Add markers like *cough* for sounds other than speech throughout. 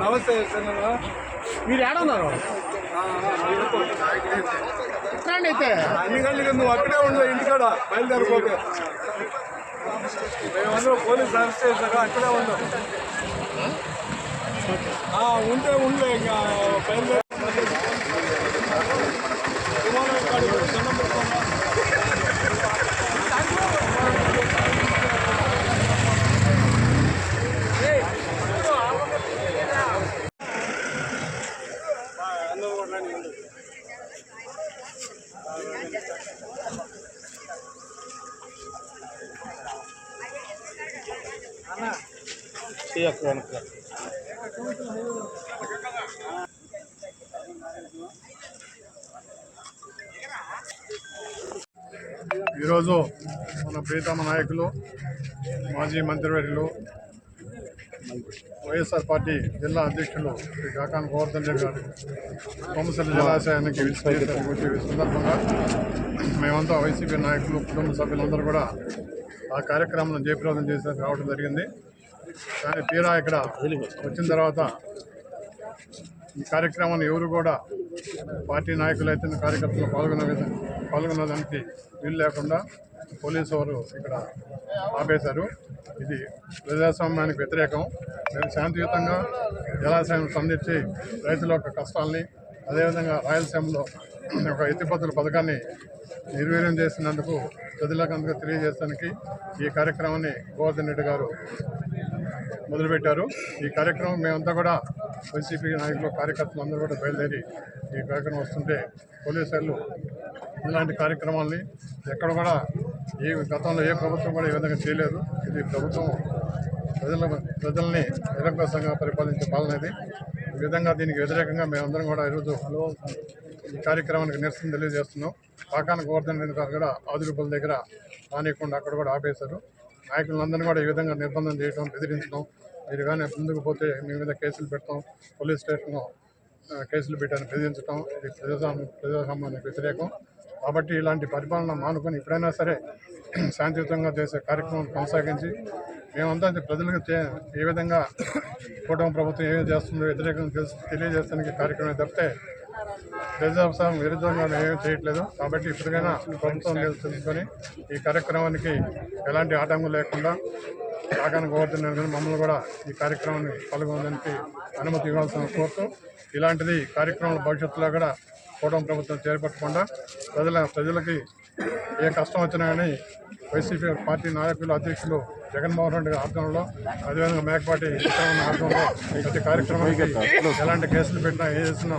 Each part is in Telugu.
నమస్తే మీరు ఏడ ఉన్నారు రండి అయితే. అన్ని గంటలకి నువ్వు అక్కడే ఉండు ఇంటికాడ బయలుదేరిపోతే. మేమందరం పోలీస్ అరెస్ట్ చేశాక అక్కడే ఉండు. ఆ, ఉంటే ఉండే ఇంకా బయలుదేరి ఈరోజు మన ప్రీతమ నాయకులు మాజీ మంత్రివర్యులు వైఎస్ఆర్ పార్టీ జిల్లా అధ్యక్షులు శ్రీ కాకాన్ గోవర్ధన్ రెడ్డి గారు సోమశిల జలాశయానికి వచ్చే సందర్భంగా మేమంతా వైసీపీ నాయకులు కుటుంబ సభ్యులందరూ కూడా ఆ కార్యక్రమం జయప్రదం చేసి రావడం జరిగింది. కానీ తీరా ఇక్కడ వచ్చిన తర్వాత ఈ కార్యక్రమాన్ని ఎవరు కూడా పార్టీ నాయకులు అయితే కార్యకర్తలు పాల్గొనే విధంగా పాల్గొనడానికి వీలు లేకుండా పోలీసు వారు ఇక్కడ ఆపేశారు. ఇది ప్రజాస్వామ్యానికి వ్యతిరేకం. మేము శాంతియుతంగా జలాశయం స్పందించి రైతుల యొక్క కష్టాలని అదేవిధంగా రాయలసీమలో ఒక ఎత్తిపోతుల పథకాన్ని నిర్వీర్యం చేసినందుకు ప్రజలకు అందుకు తెలియజేయడానికి ఈ కార్యక్రమాన్ని గోవర్ధన్ రెడ్డి గారు మొదలుపెట్టారు. ఈ కార్యక్రమం మేమంతా కూడా వైసీపీ నాయకులు కార్యకర్తలు అందరూ కూడా బయలుదేరి ఈ కార్యక్రమం వస్తుంటే పోలీసులు ఇలాంటి కార్యక్రమాల్ని ఎక్కడ కూడా ఏ గతంలో ఏ ప్రభుత్వం కూడా ఈ విధంగా చేయలేదు. ఇది ప్రభుత్వం ప్రజల ప్రజల్ని నిరంకుశంగా పరిపాలించే పాలన ఇది. ఈ విధంగా దీనికి వ్యతిరేకంగా మేమందరం కూడా ఈరోజు ఈ కార్యక్రమానికి నిరసన తెలియజేస్తున్నాం. పాకాన గోవర్ధన్ రెడ్డి గారు కూడా ఆదురుపల దగ్గర రానియకుండా అక్కడ కూడా ఆపేశారు. నాయకులందరినీ కూడా ఈ విధంగా నిర్బంధం చేయడం బెదిరించడం మీరు కానీ ముందుకు పోతే మీ మీద కేసులు పెడతాం పోలీస్ స్టేషన్లో కేసులు పెట్టాను బెదిరించడం ఇది ప్రజాస్వామ్య ప్రజాస్వామ్యానికి వ్యతిరేకం. కాబట్టి ఇలాంటి పరిపాలన మానుకొని ఎప్పుడైనా సరే *clears throat* శాంతియుతంగా చేసే కార్యక్రమం కొనసాగించి మేమంతా ప్రజలకు ఏ విధంగా కూటమి ప్రభుత్వం ఏమి చేస్తుందో వ్యతిరేకంగా తెలుసు తెలియజేస్తానికి కార్యక్రమం తప్పితే ప్రజాస్వామ్యం విరుద్ధంగా మేము ఏమీ చేయట్లేదు. కాబట్టి ఇప్పటికైనా ప్రభుత్వం తెలుసుకొని ఈ కార్యక్రమానికి ఎలాంటి ఆటంకం లేకుండా కాకాన గోవర్ధన్ గారు మమ్మల్ని కూడా ఈ కార్యక్రమాన్ని పాల్గొనడానికి అనుమతి ఇవ్వాల్సిన కోరుతూ ఇలాంటిది కార్యక్రమంలో భవిష్యత్తులో కూడా కూటమి ప్రభుత్వం చేపట్టకుండా ప్రజల ప్రజలకి ఏ కష్టం వచ్చినా కానీ వైసీపీ పార్టీ నాయకులు అధ్యక్షులు జగన్మోహన్ రెడ్డి ఆధ్వర్యంలో అదేవిధంగా మేకపాటి ఆధ్వర్యంలో ప్రతి కార్యక్రమానికి ఎలాంటి కేసులు పెట్టినా ఏ చేసినా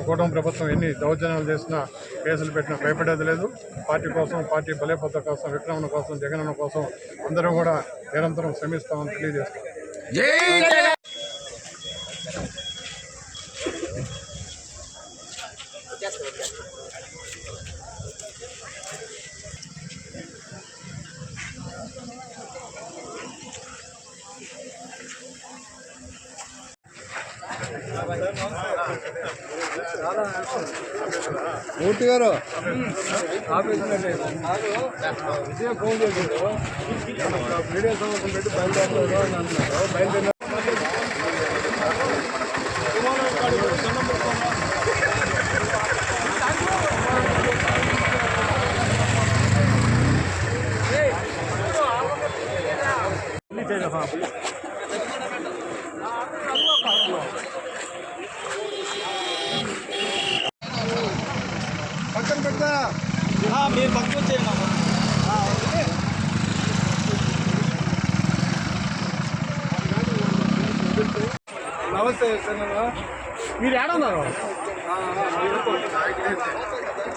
కూటమి ప్రభుత్వం ఎన్ని దౌర్జన్యాలు చేసినా కేసులు పెట్టినా భయపడేది లేదు. పార్టీ కోసం పార్టీ బలేపత కోసం విక్రమణ కోసం జగనన్న కోసం అందరూ కూడా నిరంతరం శ్రమిస్తామని తెలియజేస్తాం మూర్తి గారు. విజయ ఫోన్ చేశారు మీడియా సమావేశం పెట్టి బయలుదేరుతారు అని అంటున్నారు బయలుదేరిన కాడికి మీరు పక్కన వచ్చేయండి నమస్తే చిన్న మీరు ఏడ ఉన్నారు?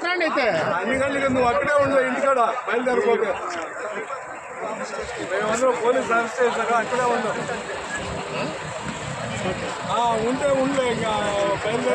రండి అయితే? అన్ని గంటలకి నువ్వు అక్కడే ఉండు ఇంటికాడ బయలుదేరిపోతే. మేమందరం పోలీస్ అరెస్ట్ చేశాక అక్కడే ఉండు. ఆ, ఉంటే ఉండే ఇంకా బయలుదేరి